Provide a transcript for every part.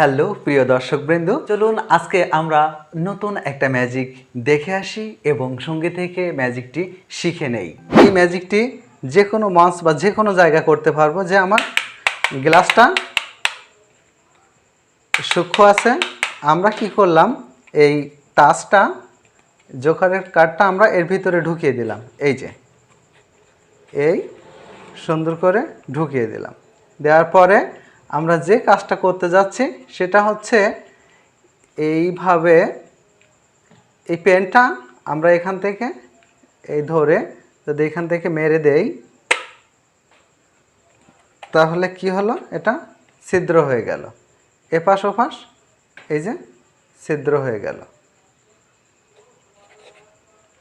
Hello, প্রিয় দর্শকবৃন্দ। চলুন আজকে আমরা নতুন একটা ম্যাজিক দেখে আসি এবং সঙ্গে থেকে ম্যাজিকটি শিখে নেই। এই ম্যাজিকটি যে কোনো মঞ্চ বা যে কোনো জায়গা করতে পারব যে আমার গ্লাসটা সূক্ষ্ম আছে। আমরা কি করলাম? এই তাসটা, জোকারের কাঠটা আমরা এর ভিতরে ঢুকিয়ে দিলাম। এই যে, এই সুন্দর করে ঢুকিয়ে দিলাম। দেওয়ার পরে আমরা যে কাজটা করতে যাচ্ছি, সেটা হচ্ছে এইভাবে এই পেনটা আমরা এখান থেকে এই ধরে যদি এখান থেকে মেরে দেই, তাহলে কি হলো? এটা ছিদ্র হয়ে গেল। এপাশ ওপাশ এই যে ছিদ্র হয়ে গেল।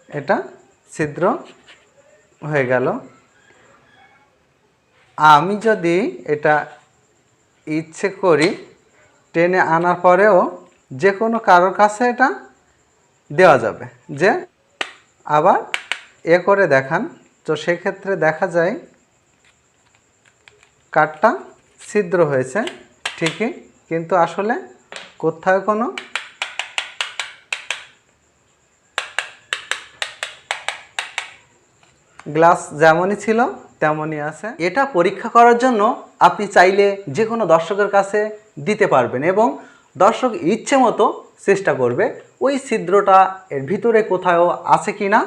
এটা ছিদ্র হয়ে গেল। আমি যদি এটা ইচ্ছে করি টেনে আনার পরেও যে কোনো কারোর কাছে এটা দেওয়া যাবে। যে আবার এ করে দেখান। তো সেক্ষেত্রে দেখা যায় কাঠটা ছিদ্র হয়েছে ঠিকই, কিন্তু আসলে কোথাও কোনো গ্লাস যেমনই ছিল, তেমনই আছে। এটা পরীক্ষা করার জন্য আপনি চাইলে যে কোনো দর্শকের কাছে দিতে পারবেন এবং দর্শক ইচ্ছে মতো চেষ্টা করবে ওই ছিদ্রটা এর ভিতরে কোথাও আছে কি না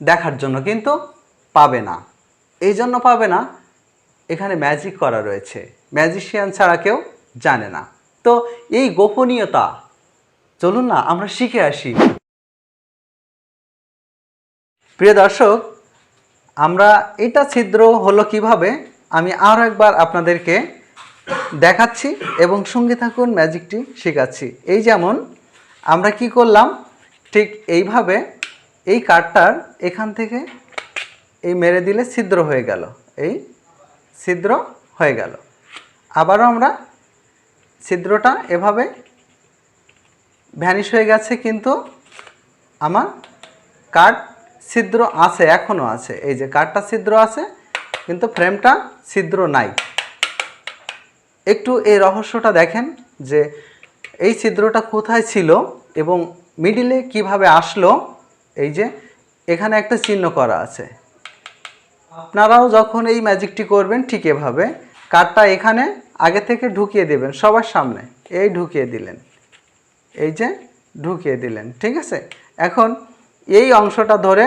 দেখার জন্য কিন্তু পাবে না। এই জন্য পাবে না। এখানে ম্যাজিক করা রয়েছে। ম্যাজিশিয়ান ছাড়া কেউ জানে না। তো এই গোপনীয়তা, চলুন না, আমরা শিখে আসি। প্রিয় দর্শক আমরা এটা ছিদ্র হলো কীভাবে? আমি আরও একবার আপনাদেরকে দেখাচ্ছি এবং সঙ্গে থাকুন ম্যাজিকটি শেখাচ্ছি। এই যেমন আমরা কি করলাম? ঠিক এইভাবে এই কাঠটার এখান থেকে এই মেরে দিলে ছিদ্র হয়ে গেল। এই ছিদ্র হয়ে গেল। আবারও আমরা ছিদ্রটা এভাবে ভ্যানিশ হয়ে গেছে কিন্তু আমার কাঠ ছিদ্র আছে এখনও আছে। এই যে কাঠটা ছিদ্র আছে, কিন্তু ফ্রেমটা ছিদ্র নাই। একটু এই রহস্যটা দেখেন যে এই ছিদ্রটা কোথায় ছিল এবং মিডিলে কীভাবে আসলো, এই যে এখানে একটা চিহ্ন করা আছে। আপনারাও যখন এই ম্যাজিকটি করবেন ঠিক এভাবে কাঠটা এখানে আগে থেকে ঢুকিয়ে দেবেন, সবার সামনে। এই ঢুকিয়ে দিলেন। এই যে ঢুকিয়ে দিলেন, ঠিক আছে? এখন এই অংশটা ধরে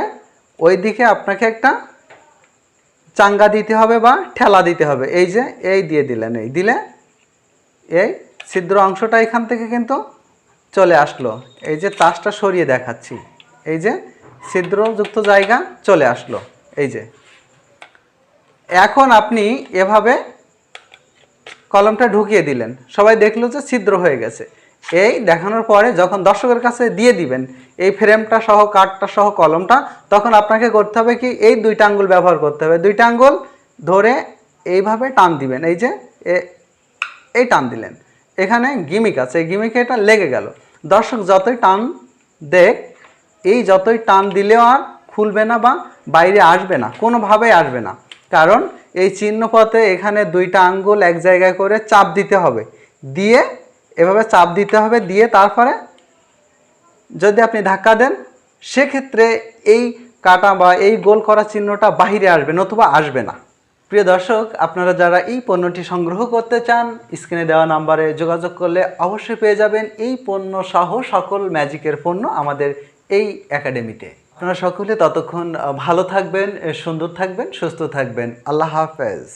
ওই দিকে আপনাকে একটা চাঙ্গা দিতে হবে বা ঠেলা দিতে হবে। এই যে এই দিয়ে দিলেন, এই দিলে এই ছিদ্র অংশটা এখান থেকে কিন্তু চলে আসলো। এই যে তাসটা সরিয়ে দেখাচ্ছি। এই যে ছিদ্রযুক্ত জায়গা চলে আসলো। এই যে এখন আপনি এভাবে কলমটা ঢুকিয়ে দিলেন। সবাই দেখল যে ছিদ্র হয়ে গেছে। এই দেখানোর পরে যখন দর্শকের কাছে দিয়ে দিবেন, এই ফ্রেমটা সহ কাঠটা সহ, কলমটা, তখন আপনাকে করতে হবে কি, এই দুইটা আঙ্গুল ব্যবহার করতে হবে। দুইটা আঙ্গুল ধরে এইভাবে টান দিবেন, এই যে এই টান দিলেন। এখানে গিমিক আছে, এই গিমিকে এটা লেগে গেল। দর্শক যতই টান দেখ, এই যতই টান দিলেও আর খুলবে না বা বাইরে আসবে না, কোনোভাবেই আসবে না। কারণ এই চিহ্নপথে এখানে দুইটা আঙ্গুল এক জায়গায় করে চাপ দিতে হবে। দিয়ে এভাবে চাপ দিতে হবে, দিয়ে তারপরে যদি আপনি ধাক্কা দেন, সেক্ষেত্রে এই কাটা বা এই গোল করা চিহ্নটা বাহিরে আসবে, নতুবা আসবে না। প্রিয় দর্শক, আপনারা যারা এই পণ্যটি সংগ্রহ করতে চান, স্ক্রিনে দেওয়া নাম্বারে যোগাযোগ করলে অবশ্যই পেয়ে যাবেন এই পণ্য সহ সকল ম্যাজিকের পণ্য আমাদের এই একাডেমিতে। আপনারা সকলে ততক্ষণ ভালো থাকবেন, সুন্দর থাকবেন, সুস্থ থাকবেন। আল্লাহ হাফেজ।